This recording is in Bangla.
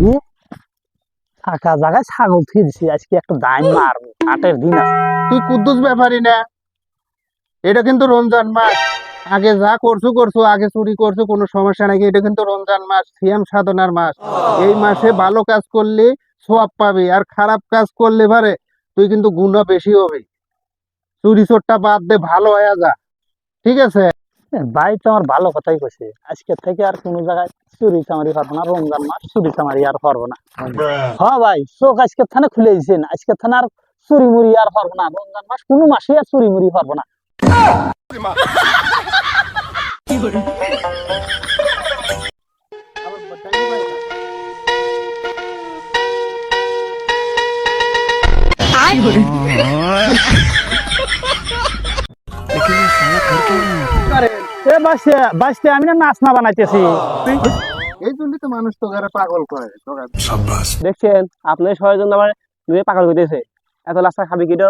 যে ফাঁকা জায়গায় ছাগল দিছি। আজকে একটা দাইন মারবো, আটের দিন তুই কুদ্দুস ব্যাপারই না? এটা কিন্তু রমজান মাস। আগে যা করছ করছ, আগে চুরি করছ, কোনো সমস্যা নাকি এটা কিন্তু রমজান মাস, সিয়াম সাধনার মাস। এই মাসে ভালো কাজ করলে সোয়াব পাবি, আর খারাপ কাজ করলে পারে, তুই কিন্তু গুণা বেশি হবে। চুরি চোরটা বাদ দে, ভালো হয়ে যা। ঠিক আছে? ভাই তো আমার ভালো কথাই কইছে। আজকে থেকে আর কোনো জায়গায় চুরি চামারি করব না রমজান মাস চুরি চামারি আর করব না। হ্যাঁ ভাই চোখ আজকে থানে খুলে দিয়েছেন আজকে থানে আর চুরি মুড়ি আর করব না রমজান মাস কোনো মাসে আর চুরি মুড়ি করব না। এ বাসে বাসতে আমি না নাচনা বানাইতেছি। এই জন্য তো মানুষ তো যারা পাগল করে তোরা দেখছেন আপনার সবাই জন্য আমার পাগল হইতেছে। এত লাস্তা খাবি কিটো